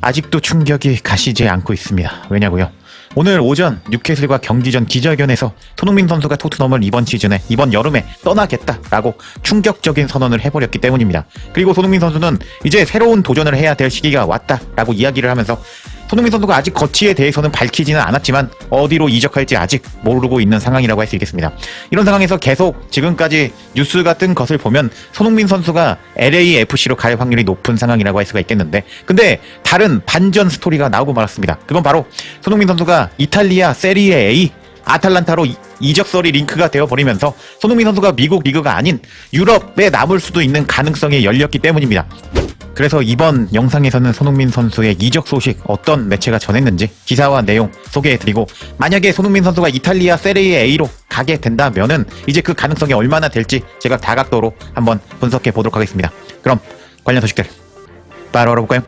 아직도 충격이 가시지 않고 있습니다. 왜냐고요? 오늘 오전 뉴캐슬과 경기 전 기자회견에서 손흥민 선수가 토트넘을 이번 시즌에 이번 여름에 떠나겠다라고 충격적인 선언을 해버렸기 때문입니다. 그리고 손흥민 선수는 이제 새로운 도전을 해야 될 시기가 왔다라고 이야기를 하면서 손흥민 선수가 아직 거치에 대해서는 밝히지는 않았지만 어디로 이적할지 아직 모르고 있는 상황이라고 할 수 있겠습니다. 이런 상황에서 계속 지금까지 뉴스가 뜬 것을 보면 손흥민 선수가 LAFC로 갈 확률이 높은 상황이라고 할 수가 있겠는데 근데 다른 반전 스토리가 나오고 말았습니다. 그건 바로 손흥민 선수가 이탈리아 세리에 A 아탈란타로 이- 이적설이 링크가 되어 버리면서 손흥민 선수가 미국 리그가 아닌 유럽에 남을 수도 있는 가능성이 열렸기 때문입니다. 그래서 이번 영상에서는 손흥민 선수의 이적 소식 어떤 매체가 전했는지 기사와 내용 소개해드리고 만약에 손흥민 선수가 이탈리아 세리에 A로 가게 된다면은 이제 그 가능성이 얼마나 될지 제가 다각도로 한번 분석해 보도록 하겠습니다. 그럼 관련 소식들 바로 알아볼까요?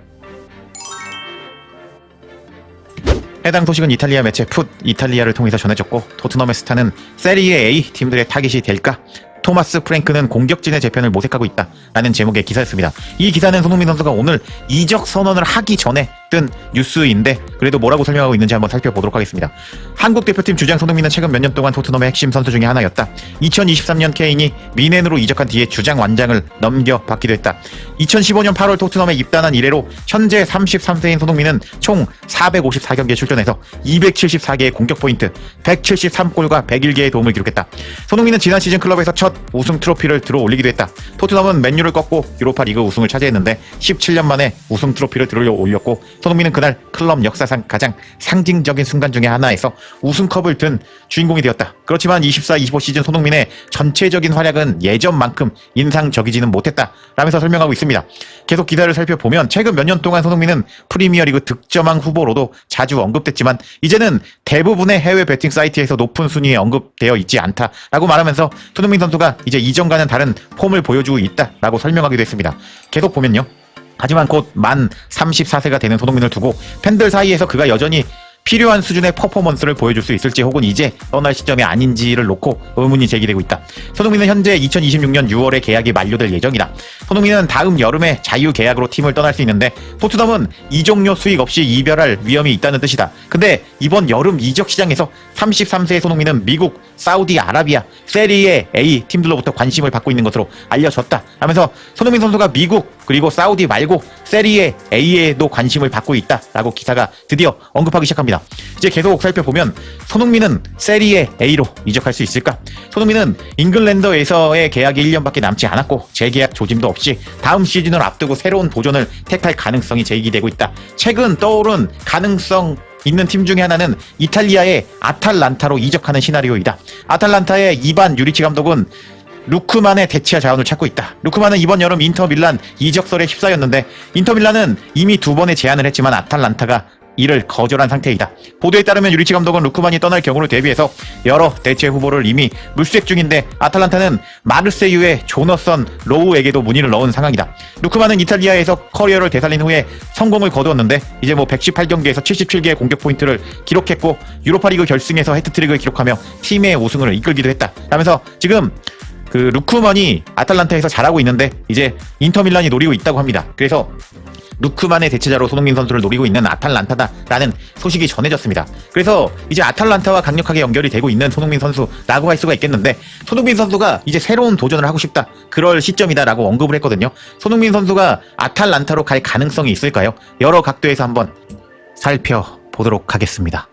해당 소식은 이탈리아 매체 풋 이탈리아를 통해서 전해졌고 토트넘의 스타는 세리에 A 팀들의 타깃이 될까? 토마스 프랭크는 공격진의 재편을 모색하고 있다. 라는 제목의 기사였습니다. 이 기사는 손흥민 선수가 오늘 이적 선언을 하기 전에 뜬 뉴스인데 그래도 뭐라고 설명하고 있는지 한번 살펴보도록 하겠습니다. 한국 대표팀 주장 손흥민은 최근 몇 년 동안 토트넘의 핵심 선수 중에 하나였다. 2023년 케인이 미넨으로 이적한 뒤에 주장 완장을 넘겨받기도 했다. 2015년 8월 토트넘에 입단한 이래로 현재 33세인 손흥민은 총 454경기에 출전해서 274개의 공격 포인트, 173골과 101개의 도움을 기록했다. 손흥민은 지난 시즌 클럽에서 첫 우승 트로피를 들어 올리기도 했다. 토트넘은 맨유를 꺾고 유로파 리그 우승을 차지했는데 17년 만에 우승 트로피를 들어 올렸고 손흥민은 그날 클럽 역사상 가장 상징적인 순간 중에 하나에서 우승컵을 든 주인공이 되었다. 그렇지만 24, 25 시즌 손흥민의 전체적인 활약은 예전만큼 인상적이지는 못했다. 라면서 설명하고 있습니다. 계속 기사를 살펴보면 최근 몇 년 동안 손흥민은 프리미어리그 득점왕 후보로도 자주 언급됐지만 이제는 대부분의 해외 베팅 사이트에서 높은 순위에 언급되어 있지 않다라고 말하면서 손흥민 선수가 이제 이전과는 다른 폼을 보여주고 있다라고 설명하기도 했습니다. 계속 보면요. 하지만 곧 만 34세가 되는 손흥민을 두고 팬들 사이에서 그가 여전히 필요한 수준의 퍼포먼스를 보여줄 수 있을지 혹은 이제 떠날 시점이 아닌지를 놓고 의문이 제기되고 있다. 손흥민은 현재 2026년 6월에 계약이 만료될 예정이다. 손흥민은 다음 여름에 자유 계약으로 팀을 떠날 수 있는데 토트넘은 이적료 수익 없이 이별할 위험이 있다는 뜻이다. 근데 이번 여름 이적 시장에서 33세의 손흥민은 미국, 사우디아라비아, 세리에 A 팀들로부터 관심을 받고 있는 것으로 알려졌다. 하면서 손흥민 선수가 미국 그리고 사우디 말고 세리에 A에도 관심을 받고 있다라고 기사가 드디어 언급하기 시작합니다. 이제 계속 살펴보면 손흥민은 세리에 A로 이적할 수 있을까? 손흥민은 잉글랜드에서의 계약이 1년밖에 남지 않았고 재계약 조짐도 없이 다음 시즌을 앞두고 새로운 도전을 택할 가능성이 제기되고 있다. 최근 떠오른 가능성 있는 팀 중에 하나는 이탈리아의 아탈란타로 이적하는 시나리오이다. 아탈란타의 이반 유리치 감독은 루크만의 대체할 자원을 찾고 있다. 루크만은 이번 여름 인터 밀란 이적설에 휩싸였는데 인터 밀란은 이미 두 번의 제안을 했지만 아탈란타가 이를 거절한 상태이다. 보도에 따르면 유리치 감독은 루크만이 떠날 경우를 대비해서 여러 대체 후보를 이미 물색 중인데 아탈란타는 마르세유의 조너선 로우에게도 문의를 넣은 상황이다. 루크만은 이탈리아에서 커리어를 되살린 후에 성공을 거두었는데 이제 뭐 118경기에서 77개의 공격 포인트를 기록했고 유로파리그 결승에서 해트트릭을 기록하며 팀의 우승을 이끌기도 했다. 라면서 지금 그 루크만이 아탈란타에서 잘하고 있는데 이제 인터밀란이 노리고 있다고 합니다. 그래서 루크만의 대체자로 손흥민 선수를 노리고 있는 아탈란타다라는 소식이 전해졌습니다. 그래서 이제 아탈란타와 강력하게 연결이 되고 있는 손흥민 선수라고 할 수가 있겠는데 손흥민 선수가 이제 새로운 도전을 하고 싶다. 그럴 시점이다라고 언급을 했거든요. 손흥민 선수가 아탈란타로 갈 가능성이 있을까요? 여러 각도에서 한번 살펴보도록 하겠습니다.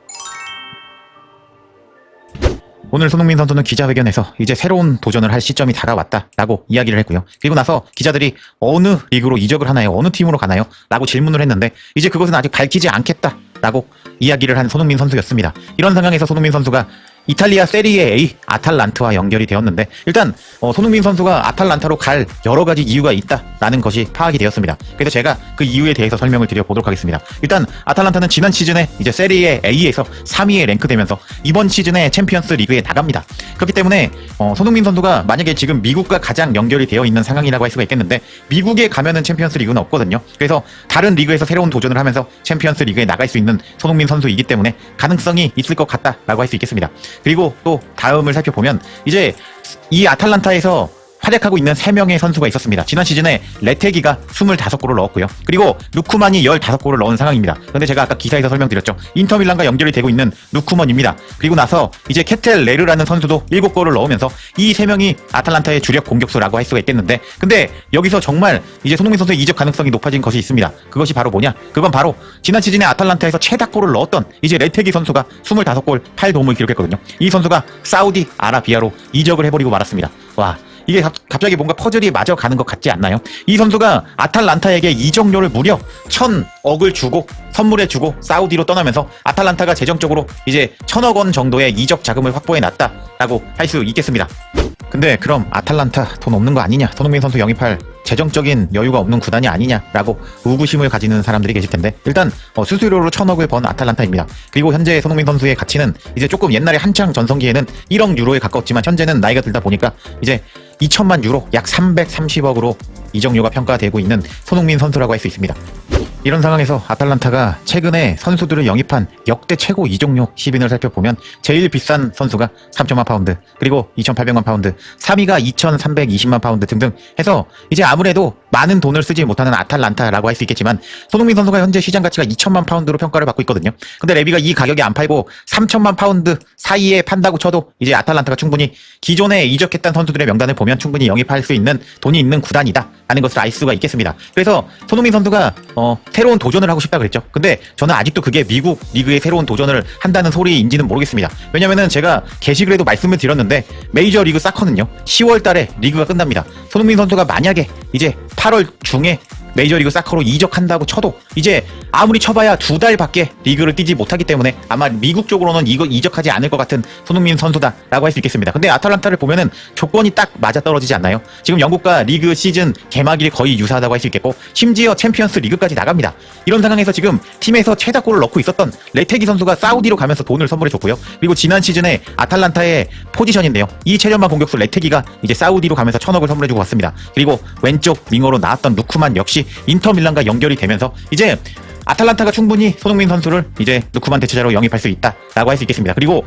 오늘 손흥민 선수는 기자회견에서 이제 새로운 도전을 할 시점이 다가왔다 라고 이야기를 했고요. 그리고 나서 기자들이 어느 리그로 이적을 하나요? 어느 팀으로 가나요? 라고 질문을 했는데 이제 그것은 아직 밝히지 않겠다 라고 이야기를 한 손흥민 선수였습니다. 이런 상황에서 손흥민 선수가 이탈리아 세리에 A 아탈란타와 연결이 되었는데 일단 어, 손흥민 선수가 아탈란타로 갈 여러 가지 이유가 있다라는 것이 파악이 되었습니다. 그래서 제가 그 이유에 대해서 설명을 드려보도록 하겠습니다. 일단 아탈란타는 지난 시즌에 이제 세리에 A에서 3위에 랭크되면서 이번 시즌에 챔피언스 리그에 나갑니다. 그렇기 때문에 어, 손흥민 선수가 만약에 지금 미국과 가장 연결이 되어 있는 상황이라고 할 수가 있겠는데 미국에 가면은 챔피언스 리그는 없거든요. 그래서 다른 리그에서 새로운 도전을 하면서 챔피언스 리그에 나갈 수 있는 손흥민 선수이기 때문에 가능성이 있을 것 같다라고 할 수 있겠습니다. 그리고 또 다음을 살펴보면 이제 이 아탈란타에서 활약하고 있는 3명의 선수가 있었습니다. 지난 시즌에 레테기가 25골을 넣었고요. 그리고 루쿠만이 15골을 넣은 상황입니다. 그런데 제가 아까 기사에서 설명드렸죠. 인터밀란과 연결이 되고 있는 루쿠먼입니다. 그리고 나서 이제 케텔 레르라는 선수도 7골을 넣으면서 이 3명이 아탈란타의 주력 공격수라고 할 수가 있겠는데 근데 여기서 정말 이제 손흥민 선수의 이적 가능성이 높아진 것이 있습니다. 그것이 바로 뭐냐? 그건 바로 지난 시즌에 아탈란타에서 최다골을 넣었던 이제 레테기 선수가 25골 8도움을 기록했거든요. 이 선수가 사우디 아라비아로 이적을 해버리고 말았습니다. 와 이게 갑, 갑자기 뭔가 퍼즐이 맞아 가는 것 같지 않나요? 이 선수가 아탈란타에게 이적료를 무려 천 억을 주고 선물해 주고 사우디로 떠나면서 아탈란타가 재정적으로 이제 천억 원 정도의 이적 자금을 확보해 놨다라고 할 수 있겠습니다. 근데 그럼 아탈란타 돈 없는 거 아니냐? 손흥민 선수 영입할 재정적인 여유가 없는 구단이 아니냐라고 의구심을 가지는 사람들이 계실 텐데 일단 어, 수수료로 천억을 번 아탈란타입니다. 그리고 현재 손흥민 선수의 가치는 이제 조금 옛날에 한창 전성기에는 1억 유로에 가까웠지만 현재는 나이가 들다 보니까 이제 2천만 유로 약 330억으로 이적료가 평가되고 있는 손흥민 선수라고 할 수 있습니다. 이런 상황에서 아탈란타가 최근에 선수들을 영입한 역대 최고 이적료 10인을 살펴보면 제일 비싼 선수가 3천만 파운드, 그리고 2,800만 파운드, 3위가 2,320만 파운드 등등 해서 이제 아무래도 많은 돈을 쓰지 못하는 아탈란타라고 할 수 있겠지만 손흥민 선수가 현재 시장 가치가 2천만 파운드로 평가를 받고 있거든요. 근데 레비가 이 가격에 안 팔고 3천만 파운드 사이에 판다고 쳐도 이제 아탈란타가 충분히 기존에 이적했던 선수들의 명단을 보면 충분히 영입할 수 있는 돈이 있는 구단이다 하는 것을 알 수가 있겠습니다. 그래서 손흥민 선수가 어, 새로운 도전을 하고 싶다 그랬죠. 근데 저는 아직도 그게 미국 리그의 새로운 도전을 한다는 소리인지는 모르겠습니다. 왜냐면은 제가 게시글에 도 말씀을 드렸는데 메이저 리그 사커는요 10월 달에 리그가 끝납니다. 손흥민 선수가 만약에 이제 8월 중에 메이저리그 사커로 이적한다고 쳐도 이제 아무리 쳐봐야 두 달밖에 리그를 뛰지 못하기 때문에 아마 미국 쪽으로는 이거 이적하지 않을 것 같은 손흥민 선수다라고 할 수 있겠습니다. 근데 아탈란타를 보면은 조건이 딱 맞아 떨어지지 않나요? 지금 영국과 리그 시즌 개막일이 거의 유사하다고 할 수 있겠고 심지어 챔피언스 리그까지 나갑니다. 이런 상황에서 지금 팀에서 최다골을 넣고 있었던 레테기 선수가 사우디로 가면서 돈을 선물해 줬고요. 그리고 지난 시즌에 아탈란타의 포지션인데요. 이 체력만 공격수 레테기가 이제 사우디로 가면서 천억을 선물해 주고 왔습니다. 그리고 왼쪽 윙어로 나왔던 루크만 역시 인터 밀란과 연결이 되면서 이제 아탈란타가 충분히 손흥민 선수를 이제 누쿠만 대체자로 영입할 수 있다라고 할 수 있겠습니다. 그리고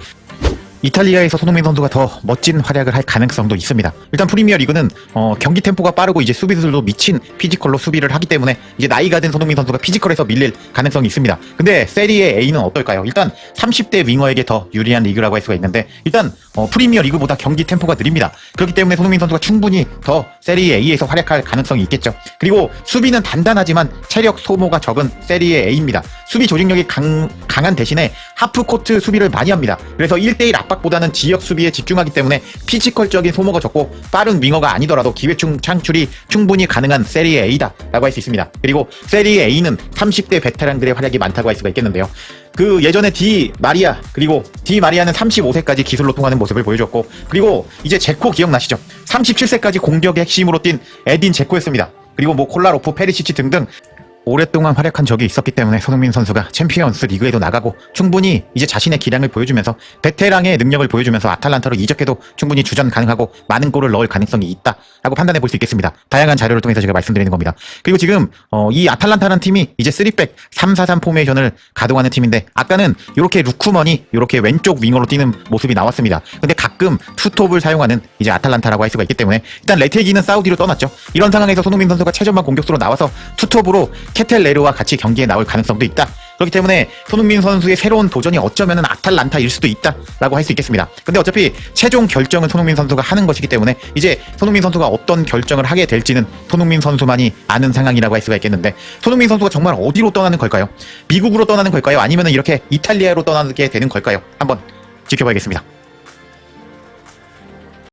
이탈리아에서 손흥민 선수가 더 멋진 활약을 할 가능성도 있습니다. 일단 프리미어 리그는 어, 경기 템포가 빠르고 이제 수비수들도 미친 피지컬로 수비를 하기 때문에 이제 나이가 든 손흥민 선수가 피지컬에서 밀릴 가능성이 있습니다. 근데 세리에 A는 어떨까요? 일단 30대 윙어에게 더 유리한 리그라고 할 수가 있는데 일단 어, 프리미어 리그보다 경기 템포가 느립니다. 그렇기 때문에 손흥민 선수가 충분히 더 세리에 A에서 활약할 가능성이 있겠죠. 그리고 수비는 단단하지만 체력 소모가 적은 세리에 A입니다. 수비 조직력이 강, 강한 대신에 하프코트 수비를 많이 합니다. 그래서 1대1 압박보다는 지역 수비에 집중하기 때문에 피지컬적인 소모가 적고 빠른 윙어가 아니더라도 기회 충, 창출이 충분히 가능한 세리에 A다 라고 할 수 있습니다. 그리고 세리에 A는 30대 베테랑들의 활약이 많다고 할 수가 있겠는데요. 그 예전에 디 마리아 그리고 디 마리아는 35세까지 기술로 통하는 모습을 보여줬고 그리고 이제 제코 기억나시죠? 37세까지 공격의 핵심으로 뛴 에딘 제코였습니다. 그리고 뭐 콜라로프, 페리시치 등등 오랫동안 활약한 적이 있었기 때문에 손흥민 선수가 챔피언스 리그에도 나가고 충분히 이제 자신의 기량을 보여주면서 베테랑의 능력을 보여주면서 아탈란타로 이적해도 충분히 주전 가능하고 많은 골을 넣을 가능성이 있다라고 판단해 볼 수 있겠습니다. 다양한 자료를 통해서 제가 말씀드리는 겁니다. 그리고 지금 어, 이 아탈란타라는 팀이 이제 3백 343 포메이션을 가동하는 팀인데 아까는 이렇게 루쿠먼이 이렇게 왼쪽 윙어로 뛰는 모습이 나왔습니다. 근데 가끔 투톱을 사용하는 이제 아탈란타라고 할 수가 있기 때문에 일단 레테기는 사우디로 떠났죠. 이런 상황에서 손흥민 선수가 최전방 공격수로 나와서 투톱으로 케텔레르와 같이 경기에 나올 가능성도 있다. 그렇기 때문에 손흥민 선수의 새로운 도전이 어쩌면 아탈란타일 수도 있다라고 할 수 있겠습니다. 근데 어차피 최종 결정은 손흥민 선수가 하는 것이기 때문에 이제 손흥민 선수가 어떤 결정을 하게 될지는 손흥민 선수만이 아는 상황이라고 할 수가 있겠는데 손흥민 선수가 정말 어디로 떠나는 걸까요? 미국으로 떠나는 걸까요? 아니면 이렇게 이탈리아로 떠나게 되는 걸까요? 한번 지켜봐야겠습니다.